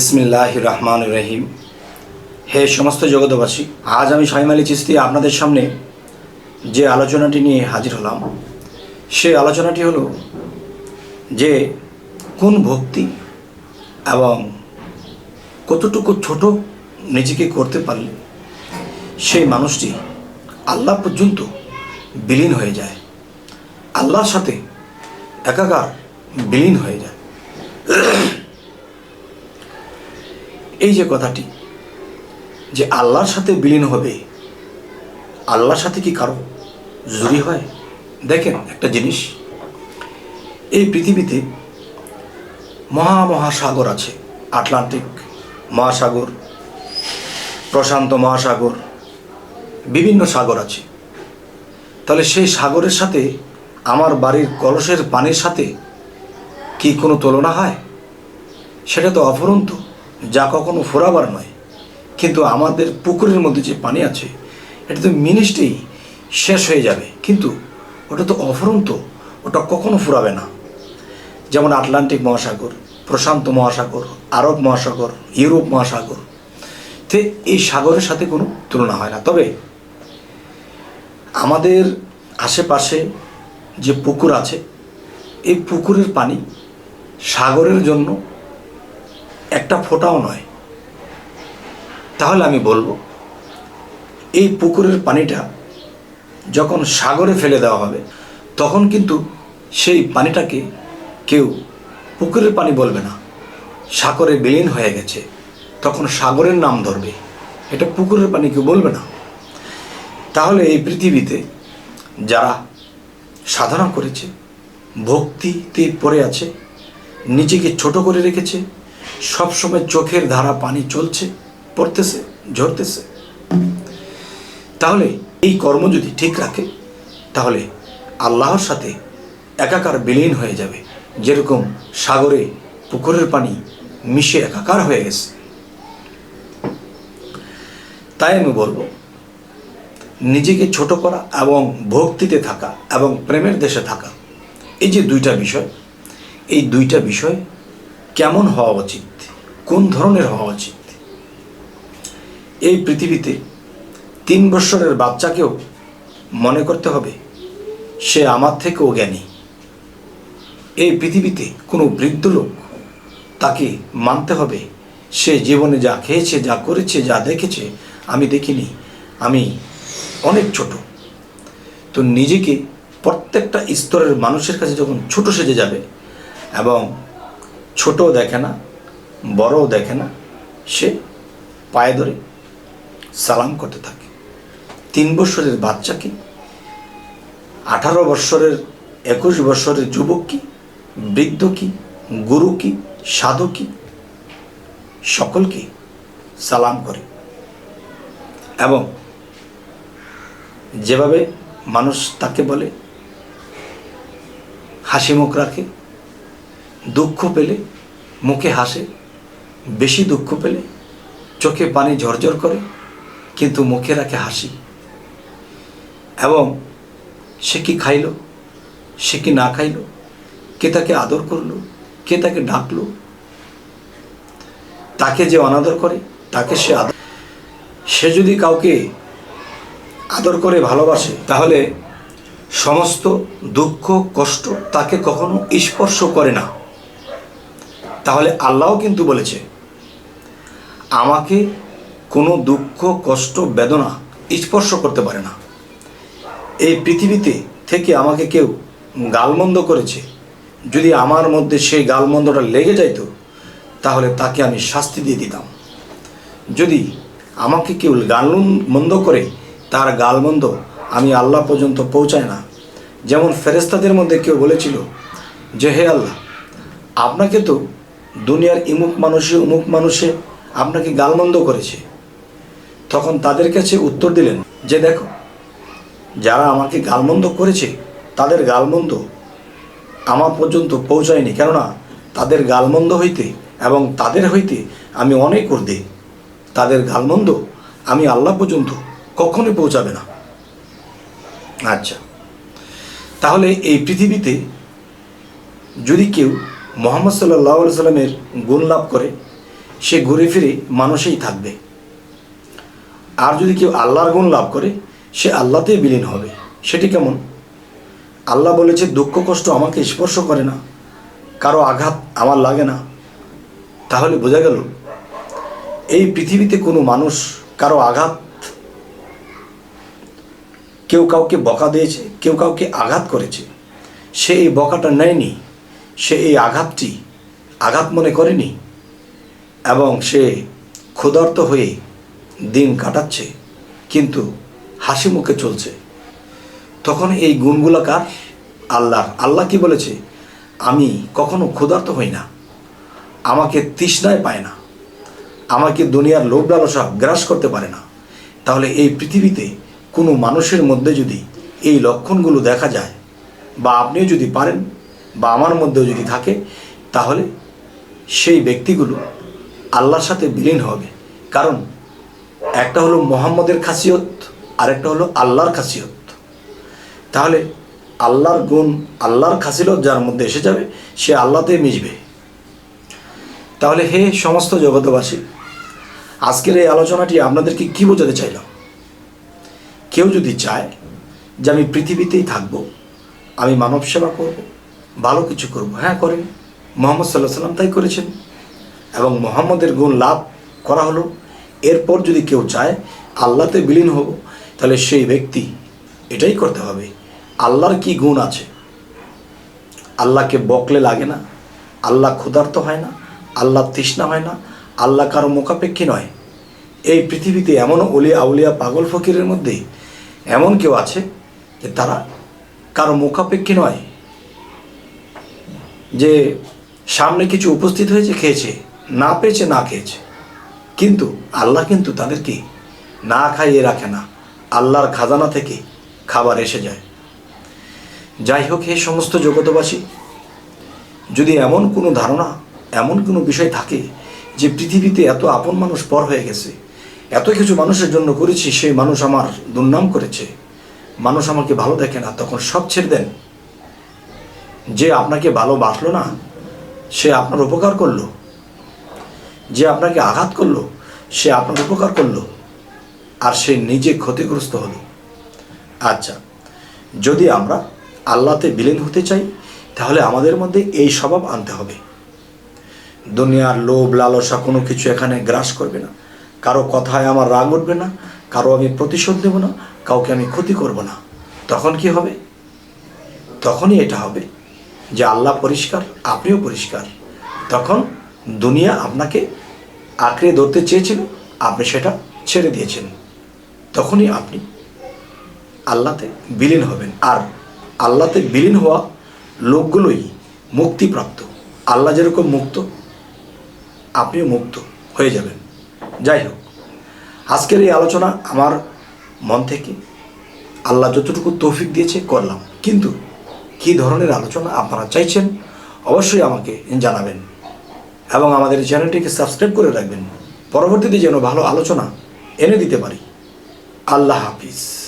ইসমিল্লাহ রহমান রহিম। হে সমস্ত জগতবাসী আজ আমি সাইম আলী চিস্তি আপনাদের সামনে যে আলোচনাটি নিয়ে হাজির হলাম সে আলোচনাটি হলো যে কোন ভক্তি এবং কতটুকু ছোট নিজেকে করতে পারলে সেই মানুষটি আল্লাহ পর্যন্ত বিলীন হয়ে যায়, আল্লাহর সাথে একাকার বিলীন হয়ে যায়। এই যে কথাটি, যে আল্লাহর সাথে বিলীন হবে, আল্লাহর সাথে কি কারও জুরি হয়? দেখেন একটা জিনিস, এই পৃথিবীতে মহা মহাসাগর আছে, আটলান্টিক মহাসাগর, প্রশান্ত মহাসাগর, বিভিন্ন সাগর আছে। তাহলে সেই সাগরের সাথে আমার বাড়ির কলসের পানির সাথে কি কোনো তুলনা হয়? সেটা তো অফুরন্ত। যা কখনো ফোরাবার নয়। কিন্তু আমাদের পুকুরের মধ্যে যে পানি আছে, এটা তো মিনিস্টেই শেষ হয়ে যাবে। কিন্তু ওটা তো অফুরন্ত, ওটা কখনো ফুরাবে না। যেমন আটলান্টিক মহাসাগর, প্রশান্ত মহাসাগর, আরব মহাসাগর, ইউরোপ মহাসাগর, তে এই সাগরের সাথে কোনো তুলনা হয় না। তবে আমাদের আশেপাশে যে পুকুর আছে, এই পুকুরের পানি সাগরের জন্য একটা ফোঁটাও নয়। তাহলে আমি বলব, এই পুকুরের পানিটা যখন সাগরে ফেলে দেওয়া হবে, তখন কিন্তু সেই পানিটাকে কেউ পুকুরের পানি বলবে না। সাগরে বিলীন হয়ে গেছে, তখন সাগরের নাম ধরবে। এটা পুকুরের পানি কেউ বলবে না। তাহলে এই পৃথিবীতে যারা সাধনা করেছে, ভক্তিতে পড়ে আছে, নিজেকে ছোট করে রেখেছে সবসময় চোখের ধারা পানি চলছে, পড়তেছে, ঝরতেছে। তাহলে এই কর্ম যদি ঠিক রাখে, তাহলে আল্লাহর সাথে একাকার বিলীন হয়ে যাবে। যেরকম সাগরে পুকুরের পানি মিশে একাকার হয়ে গেছে। তাই আমি বলব, নিজেকে ছোট করা এবং ভক্তিতে থাকা এবং প্রেমের দেশে থাকা, এই যে দুইটা বিষয়, এই দুইটা বিষয় কেমন হওয়া উচিত? কোন ধরনের হওয়া উচিত? এই পৃথিবীতে তিন বৎসরের বাচ্চাকেও মনে করতে হবে, সে আমার থেকেও জ্ঞানী। এই পৃথিবীতে কোনো বৃদ্ধ লোক তাকে মানতে হবে, সে জীবনে যা খেয়েছে, যা করেছে, যা দেখেছে, আমি দেখিনি, আমি অনেক ছোট। তো নিজেকে প্রত্যেকটা স্তরের মানুষের কাছে যখন ছোট সেজে যাবে এবং ছোট দেখে না, বড়ও দেখে না, সে পায়ে ধরে সালাম করতে থাকে। তিন বছরের বাচ্চা কি? আঠারো বৎসরের, একুশ বৎসরের যুবক কি? বৃদ্ধ কি? গুরু কি? সাধু কি? সকলকে সালাম করে। এবং যেভাবে মানুষ তাকে বলে হাসি মুখ রাখে দুঃখ পেলে, মুখে হাসে, বেশি দুঃখ পেলে, চোখে পানি ঝরঝর করে, কিন্তু মুখে রাখে হাসি। এবং সে কি খাইল, সে কি না খাইল, কে তাকে আদর করল, কে তাকে ডাকলো, তাকে যে অনাদর করে, তাকে সে আদর সে যদি কাউকে আদর করে ভালোবাসে, তাহলে সমস্ত দুঃখ, কষ্ট তাকে কখনো স্পর্শ করে না। তাহলে আল্লাহও কিন্তু বলেছে, আমাকে কোনো দুঃখ, কষ্ট, বেদনা স্পর্শ করতে পারে না। এই পৃথিবীতে থেকে আমাকে কেউ গালমন্দ করেছে, যদি আমার মধ্যে সেই গালমন্দটা লেগে যাইতো, তাহলে তাকে আমি শাস্তি দিয়ে দিতাম। যদি আমাকে কেউ গাল মন্দ করে, তার গালমন্দ আমি আল্লাহ পর্যন্ত পৌঁছায় না। যেমন ফেরেস্তাদের মধ্যে কেউ বলেছিল যে, হে আল্লাহ, আপনাকে তো দুনিয়ার ইমুক মানুষে উমুক মানুষে আপনাকে গালমন্দ করেছে। তখন তাদের কাছে উত্তর দিলেন, যে দেখো, যারা আমাকে গালমন্দ করেছে, তাদের গালমন্দ আমার পর্যন্ত পৌঁছায়নি। কেননা, তাদের গালমন্দ হইতে এবং তাদের হইতে আমি অনেক ঊর্ধ্বে। তাদের গালমন্দ আমি আল্লাহ পর্যন্ত কখনোই পৌঁছাবে না। আচ্ছা তাহলে এই পৃথিবীতে যদি কেউ মোহাম্মদ সাল্লাহ সাল্লামের গুণ লাভ করে, সে ঘুরে ফিরে মানুষেই থাকবে। আর যদি কেউ আল্লাহর গুণ লাভ করে, সে আল্লাতেই বিলীন হবে। সেটি কেমন? আল্লাহ বলেছে, দুঃখ, কষ্ট আমাকে স্পর্শ করে না। কারও আঘাত আমার লাগে না। তাহলে বোঝা গেল, এই পৃথিবীতে কোনো মানুষ কারও আঘাত, কেউ কাউকে বকা দিয়েছে, কেউ কাউকে আঘাত করেছে। সে এই বকাটা নেয়নি। সে এই আঘাতটি আঘাত মনে করেনি এবং সে ক্ষুধার্ত হয়ে দিন কাটাচ্ছে, কিন্তু হাসি মুখে চলছে। তখন এই গুণগুলো কার? আল্লাহর। আল্লাহ কি বলেছে? আমি কখনো ক্ষুধার্ত হই না। আমাকে তৃষ্ণায় পায় না। আমাকে দুনিয়ার লোভ লালসা গ্রাস করতে পারে না। তাহলে এই পৃথিবীতে কোনো মানুষের মধ্যে যদি এই লক্ষণগুলো দেখা যায় বা আপনিও যদি পারেন বা আমার মধ্যেও যদি থাকে, তাহলে সেই ব্যক্তিগুলো আল্লাহর সাথে বিলীন হবে। কারণ একটা হলো মোহাম্মদের খাসিয়ত আর একটা হলো আল্লাহর খাসিয়ত। তাহলে আল্লাহর গুণ, আল্লাহর খাসিলত যার মধ্যে এসে যাবে, সে আল্লাহতে মিশবে। তাহলে হে সমস্ত জগতবাসী আজকের এই আলোচনাটি আপনাদেরকে কি বোঝাতে চাইলাম? কেউ যদি চায় যে আমি পৃথিবীতেই থাকব, আমি মানব সেবা করব ভালো কিছু করব। হ্যাঁ করেন। মোহাম্মদ সাল্লাহ সাল্লাম তাই করেছেন। এবং মোহাম্মদের গুণ লাভ করা হলো। এরপর যদি কেউ চায়, আল্লাহতে বিলীন হব, তাহলে সেই ব্যক্তি এটাই করতে হবে। আল্লাহর কি গুণ আছে? আল্লাহকে বকলে লাগে না। আল্লাহ ক্ষুধার্ত হয় না। আল্লাহ তৃষ্ণা হয় না। আল্লাহ কারও মোকাপেক্ষী নয়। এই পৃথিবীতে এমনও অলিয়া আউলিয়া, পাগল, ফকিরের মধ্যে এমন কেউ আছে যে তারা কারও মুখাপেক্ষী নয়। যে সামনে কিছু উপস্থিত হয়েছে, খেয়েছে, না পেয়েছে, না খেয়েছে। কিন্তু আল্লাহ কিন্তু তাদেরকে না খাইয়ে রাখে না। আল্লাহর খাজানা থেকে খাবার এসে যায়। যাই হোক, হে সমস্ত জগতবাসী যদি এমন কোনো ধারণা, এমন কোনো বিষয় থাকে যে পৃথিবীতে এত আপন মানুষ পর হয়ে গেছে, এত কিছু মানুষের জন্য করেছি, সেই মানুষ আমার দুর্নাম করেছে, মানুষ আমাকে ভালো দেখে না, তখন সব ছেড়ে দেন। যে আপনাকে ভালোবাসলো না, সে আপনার উপকার করল। যে আপনাকে আঘাত করল, সে আপনার উপকার করল। আর সে নিজে ক্ষতিগ্রস্ত হলো। আচ্ছা যদি আমরা আল্লাহতে বিলীন হতে চাই, তাহলে আমাদের মধ্যে এই স্বভাব আনতে হবে। দুনিয়ার লোভ, লালসা কোনো কিছু এখানে গ্রাস করবে না। কারও কথায় আমার রাগ উঠবে না, কারও আমি প্রতিশোধ দেব না, কাউকে আমি ক্ষতি করব না। তখন কি হবে? তখনই এটা হবে। যে আল্লাহ পরিষ্কার, আপনিও পরিষ্কার। তখন দুনিয়া আপনাকে আঁকড়ে ধরতে চেয়েছিল, আপনি সেটা ছেড়ে দিয়েছেন। তখনই আপনি আল্লাতে বিলীন হবেন। আর আল্লাতে বিলীন হওয়া লোকগুলোই মুক্তিপ্রাপ্ত। আল্লাহ যেরকম মুক্ত, আপনিও মুক্ত হয়ে যাবেন। যাই হোক, আজকের এই আলোচনা আমার মন থেকে আল্লাহ যতটুকু তৌফিক দিয়েছে করলাম। কিন্তু কী ধরনের আলোচনা আপনারা চাইছেন, অবশ্যই আমাকে জানাবেন। এবং আমাদের চ্যানেলটিকে সাবস্ক্রাইব করে রাখবেন। পরবর্তীতে যেন ভালো আলোচনা এনে দিতে পারি। আল্লাহ হাফিজ।